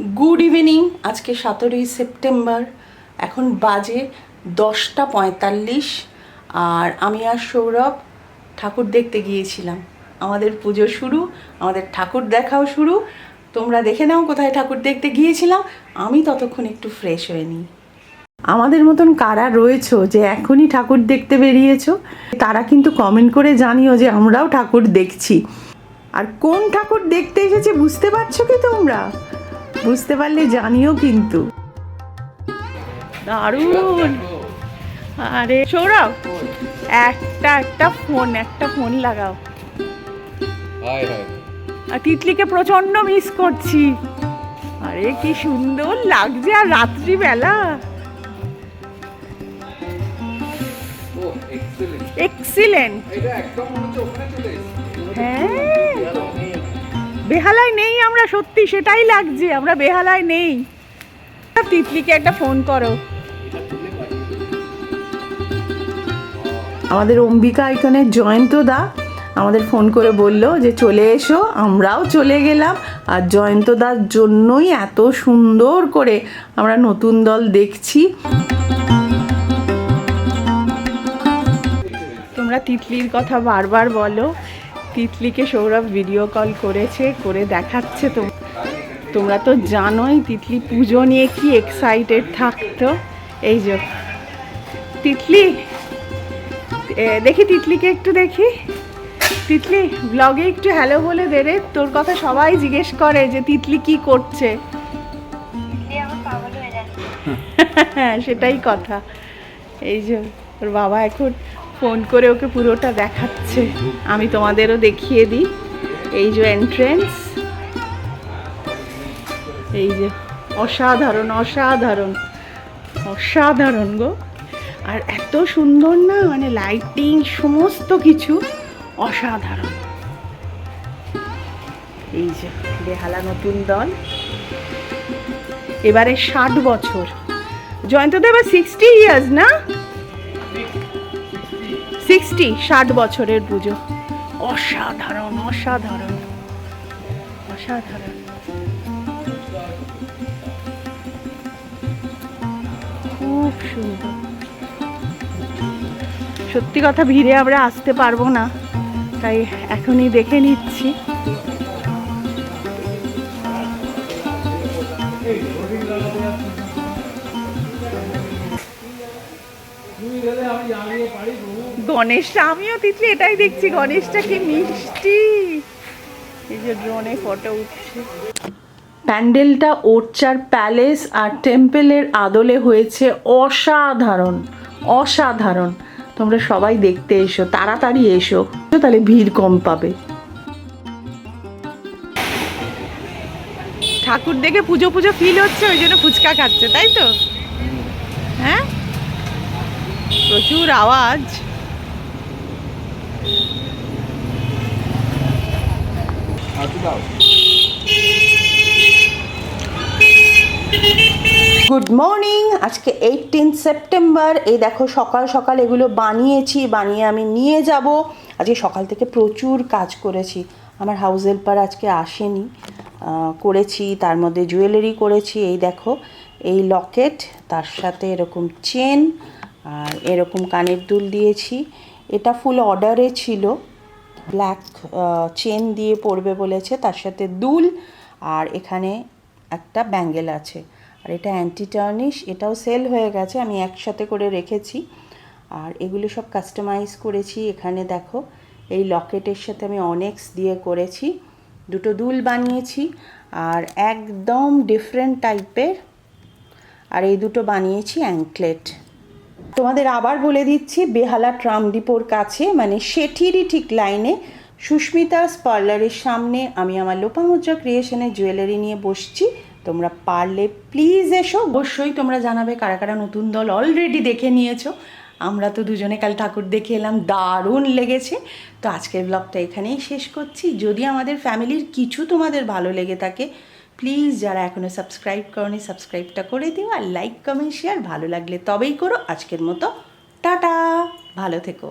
Good evening আজকে সতেরোই September. এখন বাজে দশটা পঁয়তাল্লিশ। আর আমি আর সৌরভ ঠাকুর দেখতে গিয়েছিলাম। আমাদের পুজো শুরু, আমাদের ঠাকুর দেখাও শুরু। তোমরা দেখে নাও কোথায় ঠাকুর দেখতে গিয়েছিলাম। আমি ততক্ষণ একটু ফ্রেশ হয়ে নিই। আমাদের মতন কারা রয়েছো যে এখনই ঠাকুর দেখতে বেরিয়েছো, তারা কিন্তু কমেন্ট করে জানিও যে আমরাও ঠাকুর দেখছি। আর কোন ঠাকুর দেখতে এসেছে বুঝতে পারছ কি তোমরা? বুঝতে পারলে জানিও কিন্তু। দারুণ। আরে সৌরভ একটা একটা ফোন একটা ফোন লাগাও। আর তিতলিকে প্রচণ্ড মিস করছি। আরে কি সুন্দর লাগছে আর রাত্রিবেলা। এক্সেলেন্ট এক্সিলেন্ট বেহালায় নেই আমরা সত্যি সেটাই লাগছে আমরা বেহালায় নেই। তিতলিকে একটা ফোন করো। আমাদের অম্বিকা আইকনের জয়ন্ত দা। আমাদের ফোন করে বলল যে চলে এসো আমরাও চলে গেলাম। আর জয়ন্ত দার জন্যই এত সুন্দর করে আমরা নতুন দল দেখছি। তোমরা তিতলির কথা বারবার বলো তিতলিকে সৌরভ ভিডিও কল করেছে করে দেখাচ্ছে তো তোমরা তো জানোই তিতলি পুজো নিয়ে কি এক্সাইটেড থাকতো। এই যে তিতলি দেখি তিতলিকে একটু দেখি। তিতলি ব্লগে একটু হ্যালো বলে দে রে তোর কথা সবাই জিজ্ঞেস করে যে তিতলি কি করছে। হ্যাঁ সেটাই কথা। এই যে ওর বাবা এখন ফোন করে ওকে পুরোটা দেখাচ্ছে। আমি তোমাদেরও দেখিয়ে দিই। এই যে এন্ট্রেন্স এই যে অসাধারণ অসাধারণ অসাধারণ গো। আর এত সুন্দর না মানে লাইটিং সমস্ত কিছু অসাধারণ। এই যে বেহালা নতুন দল। এবারে ষাট বছর। জয়ন্ত এবার সিক্সটি ইয়ার্স না? সিক্সটি, ষাট বছরের পুজো। অসাধারণ অসাধারণ। অসাধারণ। খুব সুন্দর। সত্যি কথা, ভিড়ে আমরা আসতে পারব না, তাই এখনই দেখে নিচ্ছি। গণেশটা আমিও তিতলি এটাই দেখছি গণেশটা কি মিষ্টি। এই যে ড্রোনে ফটো উঠছে। প্যান্ডেলটা ওরচার প্যালেস আর টেম্পেলের আদলে হয়েছে অসাধারণ অসাধারণ। তোমরা সবাই দেখতে এসো তাড়াতাড়ি এসো তাহলে ভিড় কম পাবে। ঠাকুর দেখে পুজো পুজো ফিল হচ্ছে ওই জন্য ফুচকা খাচ্ছে তাই তো? হ্যাঁ? প্রচুর আওয়াজ হাতে দাও গুড মর্নিং। আজকে এইটিন সেপ্টেম্বর এই দেখো, সকাল সকাল এগুলো বানিয়েছি, বানিয়ে আমি নিয়ে যাব। আজকে সকাল থেকে প্রচুর কাজ করেছি। আমার হাউস হেল্পার আজকে আসেনি। করেছি, তার মধ্যে জুয়েলারি করেছি। এই দেখো, এই লকেট তার সাথে এরকম চেন আর এরকম কানের দুল দিয়েছি। এটা ফুল অর্ডারে ছিল। ব্ল্যাক চেন দিয়ে পরবে বলেছে, তার সাথে দুল। আর এখানে একটা ব্যাঙ্গেল আছে। আর এটা অ্যান্টি টার্নিশ এটাও সেল হয়ে গেছে, আমি একসাথে করে রেখেছি। আর এগুলো সব কাস্টমাইজ করেছি, এখানে দেখো, এই লকেটের সাথে আমি অনেক্স দিয়ে করেছি, দুটো দুল বানিয়েছি, আর একদম ডিফারেন্ট টাইপের আর এই দুটো বানিয়েছি অ্যাঙ্কলেট তোমাদের আবার বলে দিচ্ছি, বেহালা ট্রাম ডিপোর কাছে মানে শেঠিরই ঠিক লাইনে, সুস্মিতাস পার্লারের সামনে আমি আমার লোপামুদ্রা ক্রিয়েশনের জুয়েলারি নিয়ে বসছি। তোমরা পারলে প্লিজ এসো। অবশ্যই তোমরা জানাবে কারা কারা নতুন দল অলরেডি দেখে নিয়েছো। আমরা তো দুজনে কাল ঠাকুর দেখে এলাম, দারুণ লেগেছে। তো আজকের ব্লগটা এখানেই শেষ করছি। যদি আমাদের ফ্যামিলির কিছু তোমাদের ভালো লেগে থাকে প্লিজ যারা এখনও সাবস্ক্রাইব করনি সাবস্ক্রাইবটা করে দিও আর লাইক কমেন্ট শেয়ার ভালো লাগলে তবেই করো। আজকের মতো, টাটা, ভালো থেকো।